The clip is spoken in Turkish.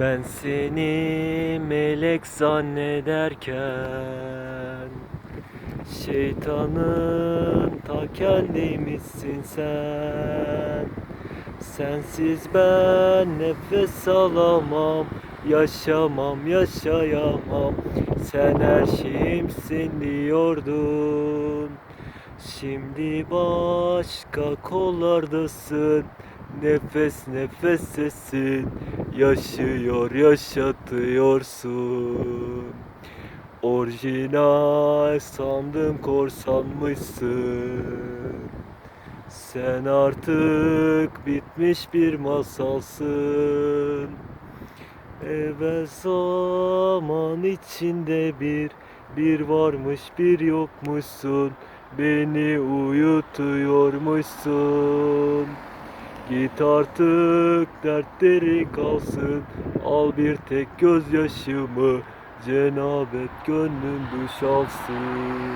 Ben seni melek zannederken Şeytanın ta kendiymişsin sen. Sensiz ben nefes alamam Yaşamam yaşayamam. Sen her şeyimsin diyordun. Şimdi başka kollardasın Nefes nefesesin Yaşıyor yaşatıyorsun. Orijinal sandım korsanmışsın. Sen artık bitmiş bir masalsın. Evvel zaman içinde bir Bir varmış bir yokmuşsun. Beni uyutuyormuşsun Git artık dertleri kalsın. Al bir tek gözyaşımı Cenabet gönlüm duş alsın